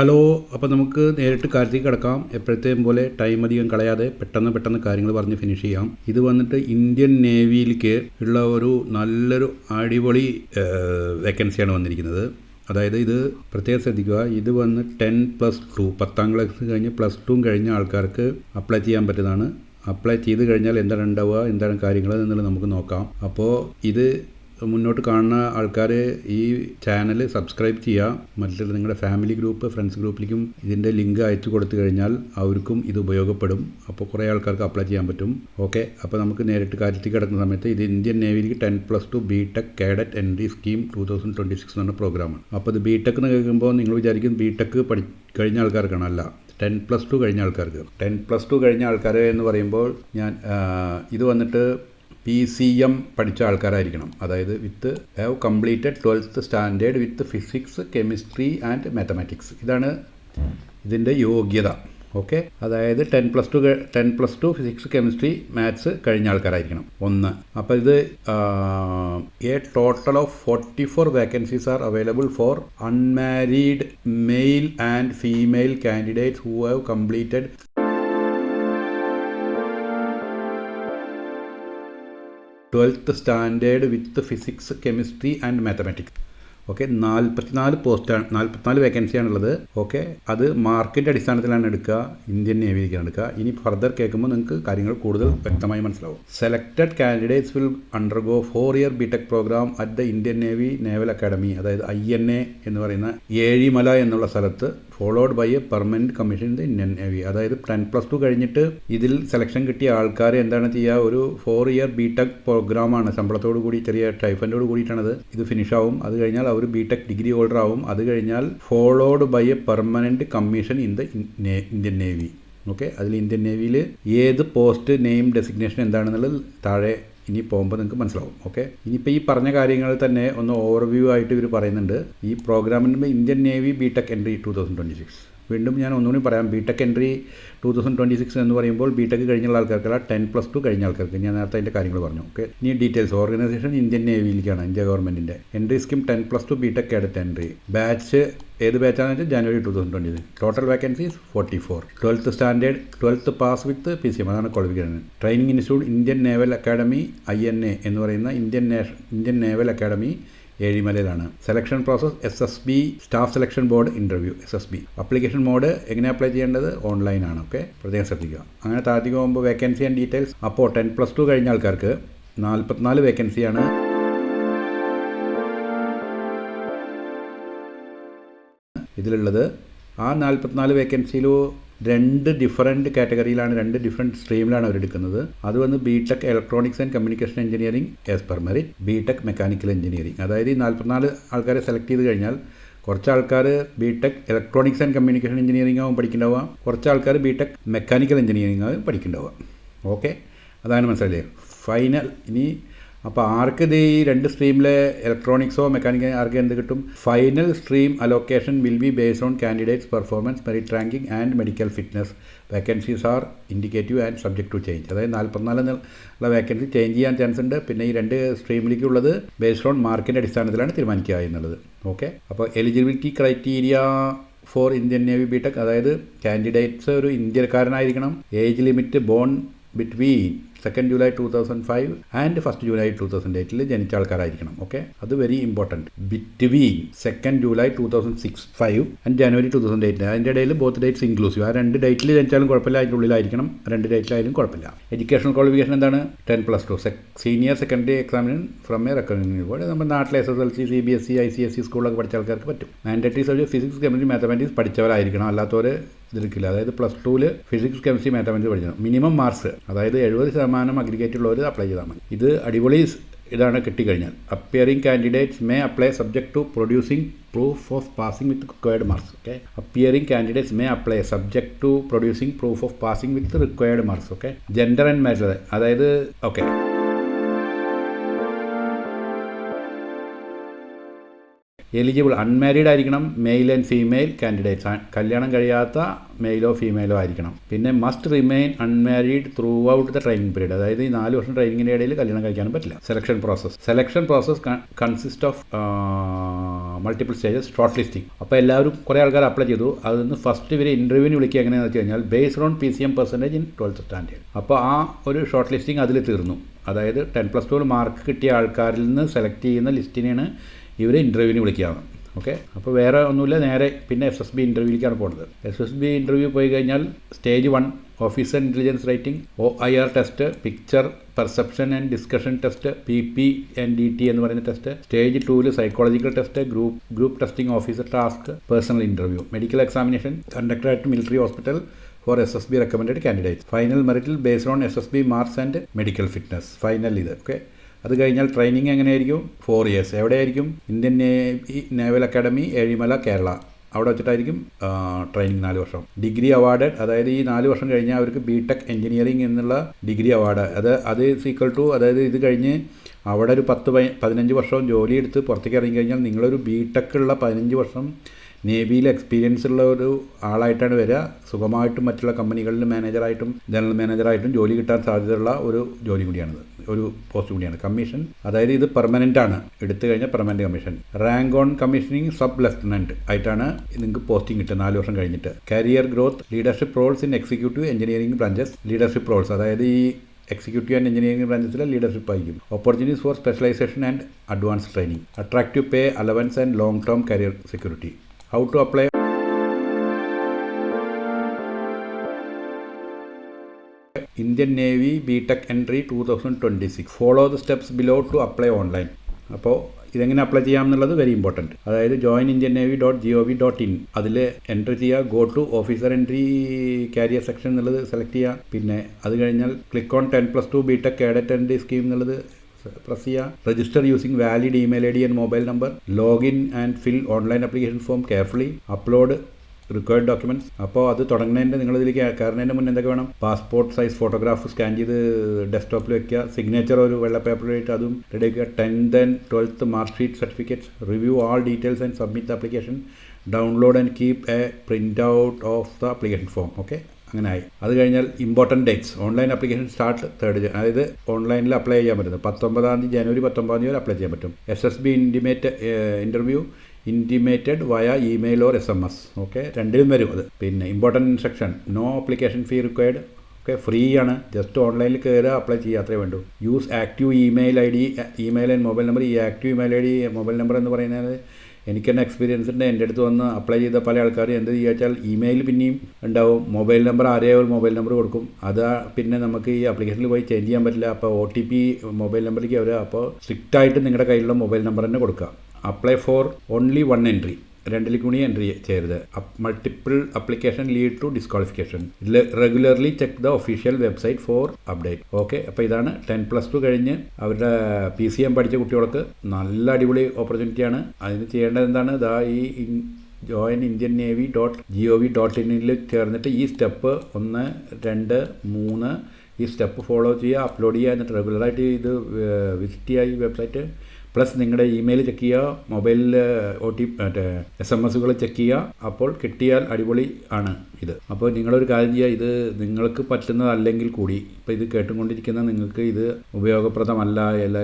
Hello അപ്പോൾ നമുക്ക് നേരിട്ട് കാര്യത്തിൽ കിടക്കാം. എപ്പോഴത്തെയും പോലെ ടൈം അധികം കളയാതെ പെട്ടെന്ന് പെട്ടെന്ന് കാര്യങ്ങൾ പറഞ്ഞ് ഫിനിഷ് ചെയ്യാം. ഇത് വന്നിട്ട് ഇന്ത്യൻ നേവിയിലേക്ക് ഉള്ള ഒരു നല്ലൊരു അടിപൊളി വേക്കൻസിയാണ് വന്നിരിക്കുന്നത്. അതായത് ഇത് പ്രത്യേകം ശ്രദ്ധിക്കുക ഇത് വന്ന് ടെൻ പ്ലസ് ടു പത്താം ക്ലാസ് കഴിഞ്ഞ് പ്ലസ് ടുവും കഴിഞ്ഞ ആൾക്കാർക്ക് അപ്ലൈ ചെയ്യാൻ പറ്റുന്നതാണ്. അപ്ലൈ ചെയ്ത് കഴിഞ്ഞാൽ എന്താണ് ഉണ്ടാവുക എന്താണ് കാര്യങ്ങൾ എന്നുള്ളത് നമുക്ക് നോക്കാം. അപ്പോൾ ഇത് മുന്നോട്ട് കാണുന്ന ആൾക്കാർ ഈ ചാനൽ സബ്സ്ക്രൈബ് ചെയ്യുക. മറ്റുള്ള നിങ്ങളുടെ ഫാമിലി ഗ്രൂപ്പ് ഫ്രണ്ട്സ് ഗ്രൂപ്പിലേക്കും ഇതിന്റെ ലിങ്ക് അയച്ചു കൊടുത്തു കഴിഞ്ഞാൽ അവർക്കും ഇത് ഉപയോഗപ്പെടും. അപ്പോൾ കുറേ ആൾക്കാർക്ക് അപ്ലൈ ചെയ്യാൻ പറ്റും. ഓക്കെ അപ്പോൾ നമുക്ക് നേരിട്ട് കാര്യത്തിൽ കിടക്കുന്ന സമയത്ത് ഇത് Indian നേവിയിലേക്ക് ten plus two B tech cadet entry scheme two thousand twenty six എന്ന പ്രോഗ്രാമാണ് അപ്പോൾ ഇത് ബി ടെക് എന്ന് കേൾക്കുമ്പോൾ നിങ്ങൾ വിചാരിക്കും ബി ടെക് പഠി കഴിഞ്ഞ ആൾക്കാർക്കാണ്. അല്ല ടെൻ പ്ലസ് ടു കഴിഞ്ഞ ആൾക്കാർക്ക്. ടെൻ പ്ലസ് ടു കഴിഞ്ഞ ആൾക്കാർ എന്ന് പറയുമ്പോൾ ഞാൻ ഇത് വന്നിട്ട് പി സി എം പഠിച്ച ആൾക്കാരായിരിക്കണം. അതായത് with have completed twelfth standard with physics chemistry and mathematics ഇതാണ് ഇതിന്റെ യോഗ്യത. ഓക്കെ അതായത് ten plus two ten plus two physics chemistry maths കഴിഞ്ഞ ആൾക്കാരായിരിക്കണം. ഒന്ന്. അപ്പോൾ ഇത് a total of forty four vacancies are available for unmarried male and female candidates who have completed twelfth standard with physics chemistry and mathematics okay നാൽപ്പത്തിനാല് പോസ്റ്റാണ് നാൽപ്പത്തിനാല് വേക്കൻസിയാണുള്ളത് okay അത് മാർക്കിന്റെ അടിസ്ഥാനത്തിലാണ് എടുക്കുക ഇന്ത്യൻ നേവിയിലേക്കാണ് എടുക്കുക. ഇനി ഫർദർ കേൾക്കുമ്പോൾ നിങ്ങൾക്ക് കാര്യങ്ങൾ കൂടുതൽ വ്യക്തമായി മനസ്സിലാവും. Selected candidates will undergo four year B tech program at the Indian navy naval academy അതായത് ഐ എൻ എ എന്ന് പറയുന്ന ഏഴിമല എന്നുള്ള സ്ഥലത്ത് followed by a permanent commission in the Indian navy അതായത് ടെൻ പ്ലസ് ടു കഴിഞ്ഞിട്ട് ഇതിൽ സെലക്ഷൻ കിട്ടിയ ആൾക്കാർ എന്താണ് ചെയ്യുക? ഒരു ഫോർ ഇയർ ബി ടെക് പ്രോഗ്രാമാണ് ശമ്പളത്തോടു കൂടി ചെറിയ ടൈഫൻഡോട് കൂടിയിട്ടാണത്. ഇത് ഫിനിഷ് ആവും. അത് കഴിഞ്ഞാൽ അവർ ബി ടെക് ഡിഗ്രി ഹോൾഡർ ആവും. അത് കഴിഞ്ഞാൽ followed by a permanent commission in the Indian navy okay അതിൽ ഇന്ത്യൻ നേവിയിൽ ഏത് പോസ്റ്റ് നെയിം ഡെസിഗ്നേഷൻ എന്താണെന്നുള്ളത് താഴെ ഇനി പോകുമ്പോൾ നിങ്ങൾക്ക് മനസ്സിലാവും ഓക്കെ ഇനിയിപ്പോൾ ഈ പറഞ്ഞ കാര്യങ്ങൾ തന്നെ ഒന്ന് ഓവർവ്യൂ ആയിട്ട് ഇവർ പറയുന്നുണ്ട്. ഈ പ്രോഗ്രാമിന്റെ Indian navy B tech entry two thousand twenty six വീണ്ടും ഞാൻ ഒന്നുകൂടി പറയാം. B tech entry two thousand twenty six എന്ന് പറയുമ്പോൾ ബി ടെക് കഴിഞ്ഞുള്ള ആൾക്കാർക്കല്ല ടെൻ പ്ലസ് ടു കഴിഞ്ഞ ആൾക്കാർക്ക്. ഞാൻ നേരത്തെ അതിന്റെ കാര്യങ്ങൾ പറഞ്ഞു. ഓക്കെ ഇനി ഡീറ്റെയിൽസ് ഓർഗനൈസേഷൻ ഇന്ത്യൻ നേവിയിലേക്കാണ് ഇന്ത്യ ഗവൺമെന്റിന്റെ entry scheme ten plus two B tech എടുത്ത എൻട്രി ബാച്ച് ഏത് ബാച്ചാണെന്ന് വെച്ചാൽ ജനുവരി two thousand twenty six total vacancies forty four twelfth standard twelfth pass with P C M അതാണ് qualification training institute Indian naval academy I N A എന്ന് പറയുന്ന Indian നേഷ Indian naval academy ഏഴിമലയിലാണ്. Selection process S S B staff selection board interview S S B application mode എങ്ങനെ apply ചെയ്യേണ്ടത്? ഓൺലൈനാണ് okay പ്രത്യേകം ശ്രദ്ധിക്കുക. അങ്ങനെ താഴത്തേക്ക് പോകുമ്പോൾ വേക്കൻസി ആൻഡ് ഡീറ്റെയിൽസ് അപ്പോൾ ടെൻ പ്ലസ് ടു കഴിഞ്ഞ ആൾക്കാർക്ക് നാൽപ്പത്തിനാല് വേക്കൻസിയാണ് ഇതിലുള്ളത് ആ നാൽപ്പത്തിനാല് വേക്കൻസിയിലോ രണ്ട് ഡിഫറന്റ് കാറ്റഗറിയിലാണ് രണ്ട് ഡിഫറെന്റ് സ്ട്രീമിലാണ് അവർ എടുക്കുന്നത്. അത് വന്ന് B tech electronics and communication engineering as per merit B tech mechanical engineering അതായത് ഈ നാൽപ്പത്തിനാല് ആൾക്കാരെ സെലക്ട് ചെയ്ത് കഴിഞ്ഞാൽ കുറച്ച് ആൾക്കാർ B tech electronics and communication engineering ആവും പഠിക്കേണ്ടാവുക. കുറച്ച് ആൾക്കാർ ബി ടെക് മെക്കാനിക്കൽ എഞ്ചിനീയറിംഗ് ആവും പഠിക്കേണ്ടാവുക. ഓക്കെ അതാണ് മനസ്സിലായത് ഫൈനൽ ഇനി അപ്പോൾ ആർക്ക് ഇത് ഈ രണ്ട് സ്ട്രീമിലെ ഇലക്ട്രോണിക്സോ മെക്കാനിക്കൽ ആർക്ക് എന്ത് കിട്ടും? Final stream allocation will be based on candidates performance merit ranking and medical fitness vacancies are indicative and subject to change അതായത് നാൽപ്പത്തിനാല് ഉള്ള വേക്കൻസി ചേഞ്ച് ചെയ്യാൻ ചാൻസ് ഉണ്ട്. പിന്നെ ഈ രണ്ട് സ്ട്രീമിലേക്കുള്ളത് ബേസ്ഡ് ഓൺ മാർക്കിന്റെ അടിസ്ഥാനത്തിലാണ് തീരുമാനിക്കുക എന്നുള്ളത്. ഓക്കെ അപ്പോൾ eligibility criteria for Indian navy B tech അതായത് കാൻഡിഡേറ്റ്സ് ഒരു ഇന്ത്യക്കാരനായിരിക്കണം. Age limit born between second July two thousand five and first July two thousand എയ്റ്റിൽ ജനിച്ച ആൾക്കാരായിരിക്കണം ഓക്കെ അത് very important between second July two thousand six five and January two thousand എയ്റ്റിൽ അതിന്റെ ഇടയിൽ both dates inclusive ആ രണ്ട് ഡേറ്റിൽ ജനിച്ചാലും കുഴപ്പമില്ല അതിന്റെ ഉള്ളിലായിരിക്കണം. രണ്ട് ഡേറ്റിലായാലും കുഴപ്പമില്ല. എഡ്യൂക്കേഷൻ ക്വാളിഫിക്കേഷൻ എന്താണ്? Ten plus two senior secondary എക്സാമിന് ഫ്രം എ റെക്കഗ്നൈസ് ബോർഡ് നമ്മുടെ നാട്ടിലെ S S L C C B S C I C S C സ്കൂളിലൊക്കെ പഠിച്ച ആൾക്കാർക്ക് പറ്റും. Mandatory subject physics chemistry mathematics പഠിച്ചവരായിരിക്കണം. അല്ലാത്തവർ ഇതിരിക്കില്ല അതായത് പ്ലസ് ടുവിൽ ഫിസിക്സ് കെമിസ്ട്രി മാത്തമാറ്റിക്സ് പഠിക്കണം. മിനിമം മാർക്സ് അതായത് എഴുപത് ശതമാനം അഗ്രിഗേറ്റ് ഉള്ളവർ അപ്ലൈ ചെയ്താൽ മതി. ഇത് അടിപൊളി ഇതാണ് കിട്ടിക്കഴിഞ്ഞാൽ. Appearing candidates may apply subject to producing proof of passing with required marks okay appearing candidates may apply subject to producing proof of passing with required marks okay gender and marriage അതായത് okay eligible unmarried ആയിരിക്കണം male and female candidates കല്യാണം കഴിയാത്ത മെയിലോ ഫീമെയിലോ ആയിരിക്കണം. പിന്നെ must remain unmarried throughout the training period അതായത് ഈ നാല് വർഷം ട്രെയിനിങ്ങിന്റെ ഇടയിൽ കല്യാണം കഴിക്കാനും പറ്റില്ല. Selection process selection process consist of multiple stages shortlisting അപ്പോൾ എല്ലാവരും കുറേ ആൾക്കാർ അപ്ലൈ ചെയ്തു. അതിൽ നിന്ന് ഫസ്റ്റ് ഇവർ ഇന്റർവ്യൂവിന് വിളിക്കുക എങ്ങനെയാണെന്ന് വെച്ച് കഴിഞ്ഞാൽ based on P C M percentage in twelfth standard അപ്പോൾ ആ ഒരു ഷോർട്ട് ലിസ്റ്റിംഗ് അതിൽ തീർന്നു. അതായത് ടെൻ പ്ലസ് ടു മാർക്ക് കിട്ടിയ ആൾക്കാരിൽ നിന്ന് സെലക്ട് ചെയ്യുന്ന ലിസ്റ്റിനെയാണ് ഇവർ ഇന്റർവ്യൂവിന് വിളിക്കുകയാണ്. ഓക്കെ അപ്പോൾ വേറെ ഒന്നുമില്ല നേരെ പിന്നെ എസ് എസ് ബി ഇന്റർവ്യൂവിലേക്കാണ് പോകുന്നത് എസ് എസ് ബി ഇന്റർവ്യൂ പോയി കഴിഞ്ഞാൽ stage one officer intelligence writing O I R test picture perception and discussion test P P and D T എന്ന് പറയുന്ന ടെസ്റ്റ് സ്റ്റേജ് ടൂവിൽ psychological test group group testing officer task personal interview medical examination conductor at military hospital for S S B recommend candidate final മെറിറ്റിൽ based on S S B marks and medical fitness final ഇത്. Okay അത് കഴിഞ്ഞാൽ training എങ്ങനെയായിരിക്കും? Four years എവിടെയായിരിക്കും? Indian Navy Naval Academy Ezhimala Kerala. അവിടെ വെച്ചിട്ടായിരിക്കും training നാല് വർഷം. Degree award അതായത് ഈ നാല് വർഷം കഴിഞ്ഞാൽ അവർക്ക് ബി ടെക് എഞ്ചിനീയറിംഗ് എന്നുള്ള ഡിഗ്രി അവാർഡ് അത് അത് സീക്വൽ ടു അതായത് ഇത് കഴിഞ്ഞ് അവിടെ ഒരു പത്ത് പതിനഞ്ച് വർഷം ജോലി എടുത്ത് പുറത്തേക്ക് ഇറങ്ങി കഴിഞ്ഞാൽ നിങ്ങളൊരു ബി ടെക് ഉള്ള പതിനഞ്ച് വർഷം നേവിയിൽ എക്സ്പീരിയൻസ് ഉള്ള ഒരു ആളായിട്ടാണ് വരിക. സുഖമായിട്ടും മറ്റുള്ള കമ്പനികളിൽ മാനേജറായിട്ടും ജനറൽ മാനേജറായിട്ടും ജോലി കിട്ടാൻ സാധ്യതയുള്ള ഒരു ജോലി കൂടിയാണിത്. ഒരു പോസ്റ്റ് കൂടിയാണ് കമ്മീഷൻ അതായത് ഇത് പെർമനന്റ് ആണ്. എടുത്തു കഴിഞ്ഞാൽ permanent commission rank on commissioning sub lieutenant ആയിട്ടാണ് നിങ്ങൾക്ക് പോസ്റ്റിംഗ് കിട്ടുക നാല് വർഷം കഴിഞ്ഞിട്ട്. Career growth leadership roles in executive engineering branches leadership roles അതായത് ഈ എക്സിക്യൂട്ടീവ് ആൻഡ് എഞ്ചിനീയറിംഗ് ബ്രാഞ്ചസിലെ ലീഡർഷിപ്പ് ആയിരിക്കും. Opportunities for specialisation and advance training attractive pay allowance and long term career security how B tech entry Navy BTEC entry 2026 follow the steps below to apply online. അപ്പോൾ ഇതെങ്ങനെ apply ചെയ്യാം എന്നുള്ളത് very important അതായത് join Indian Navy dot G O V dot in അതിൽ entry ചെയ്യുക go to officer entry career section എന്നുള്ളത് select ചെയ്യുക. പിന്നെ അത് കഴിഞ്ഞാൽ click on ten plus two B tech cadet entry scheme എന്നുള്ളത് പ്രസ് ചെയ്യുക. Register using valid email I D and mobile number login and fill online application form carefully upload required documents അപ്പോൾ അത് തുടങ്ങുന്നതിന്റെ നിങ്ങളിതിലേക്ക് കയറുന്നതിന്റെ മുന്നേ എന്തൊക്കെ വേണം? പാസ്പോർട്ട് സൈസ് ഫോട്ടോഗ്രാഫ് സ്കാൻ ചെയ്ത് ഡെസ്ക്ടോപ്പിൽ വെക്കുക. Signature ഒരു വെള്ള പേപ്പറിലായിട്ട് അതും റെഡി ആക്കുക. Tenth and twelfth mark sheet certificates review all details and submit application download and keep a print out of the application form okay അങ്ങനെ ആയി. അത് കഴിഞ്ഞാൽ important dates online application start third അതായത് ഓൺലൈനിൽ അപ്ലൈ ചെയ്യാൻ പറ്റുന്നത്. പത്തൊമ്പതാം തീയതി ജനുവരി പത്തൊമ്പതാം തീയതി വരെ അപ്ലൈ ചെയ്യാൻ പറ്റും. S S B intimate interview intimated via email or S M S okay രണ്ടിലും വരും അത്. പിന്നെ important instruction no application fee required ഒക്കെ ഫ്രീ ആണ്. ജസ്റ്റ് ഓൺലൈനിൽ കയറുക അപ്ലൈ ചെയ്യുക അത്രേ വേണ്ടൂ. Use active email I D email and mobile number ഈ active email I D mobile number എന്ന് പറയുന്നത് എനിക്ക് തന്നെ എക്സ്പീരിയൻസ് ഉണ്ട്. എന്റെ അടുത്ത് വന്ന് അപ്ലൈ ചെയ്ത പല ആൾക്കാരും എന്ത് ചെയ്യുക വെച്ചാൽ ഇമെയിൽ പിന്നെയും ഉണ്ടാവും. മൊബൈൽ നമ്പർ ആരെയോ ഒരു മൊബൈൽ നമ്പർ കൊടുക്കും. അത് പിന്നെ നമുക്ക് ഈ അപ്ലിക്കേഷനിൽ പോയി ചേഞ്ച് ചെയ്യാൻ പറ്റില്ല. അപ്പോൾ ഒ ടി പി മൊബൈൽ നമ്പറിലേക്ക് അവർ അപ്പോൾ സ്ട്രിക്റ്റായിട്ട് നിങ്ങളുടെ കയ്യിലുള്ള മൊബൈൽ നമ്പർ തന്നെ കൊടുക്കുക. Apply for only one entry രണ്ടിൽ കൂടി എൻട്രി ചെയ്യരുത് multiple application lead to disqualification regularly check the official website for update okay അപ്പോൾ ഇതാണ് ടെൻ പ്ലസ് ടു കഴിഞ്ഞ് അവരുടെ പി സി എം പഠിച്ച കുട്ടികൾക്ക് നല്ല അടിപൊളി ഓപ്പർച്യൂണിറ്റിയാണ് അതിന് ചെയ്യേണ്ടത് എന്താണ്? ഇതാ ഈ join Indian Navy dot G O V dot ഇന്നിൽ ചേർന്നിട്ട് ഈ സ്റ്റെപ്പ് ഒന്ന് രണ്ട് മൂന്ന് ഈ സ്റ്റെപ്പ് ഫോളോ ചെയ്യുക അപ്ലോഡ് ചെയ്യുക എന്നിട്ട് റെഗുലറായിട്ട് ഇത് വിസിറ്റ് ചെയ്യുക ഈ വെബ്സൈറ്റ് പ്ലസ് നിങ്ങളുടെ ഇമെയിൽ ചെക്ക് ചെയ്യുക മൊബൈലിൽ ഒ ടി മറ്റേ എസ് എം എസുകൾ ചെക്ക് ചെയ്യുക അപ്പോൾ കിട്ടിയാൽ അടിപൊളി ആണ് ഇത്. അപ്പോൾ നിങ്ങളൊരു കാര്യം ചെയ്യുക ഇത് നിങ്ങൾക്ക് പറ്റുന്നതല്ലെങ്കിൽ കൂടി ഇപ്പോൾ ഇത് കേട്ടുകൊണ്ടിരിക്കുന്ന നിങ്ങൾക്ക് ഇത് ഉപയോഗപ്രദമല്ല അല്ല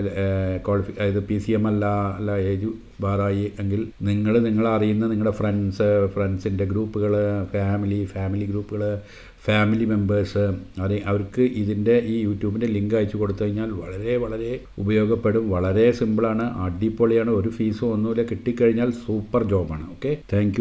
ക്വാളിഫി ഇത് പി സി എം അല്ല അല്ല ഏജ് ബാറായി എങ്കിൽ നിങ്ങൾ നിങ്ങളറിയുന്ന നിങ്ങളുടെ ഫ്രണ്ട്സ് ഫ്രണ്ട്സിന്റെ ഗ്രൂപ്പുകൾ ഫാമിലി ഫാമിലി ഗ്രൂപ്പുകൾ ഫാമിലി മെമ്പേഴ്സ് അതെ അവർക്ക് ഇതിന്റെ ഈ യൂട്യൂബിന്റെ ലിങ്ക് അയച്ചു കൊടുത്തു കഴിഞ്ഞാൽ വളരെ വളരെ ഉപയോഗപ്പെടും. വളരെ സിമ്പിളാണ് അടിപൊളിയാണ്. ഒരു ഫീസും ഒന്നുമില്ല. കിട്ടിക്കഴിഞ്ഞാൽ സൂപ്പർ ജോബാണ് ഓക്കെ താങ്ക്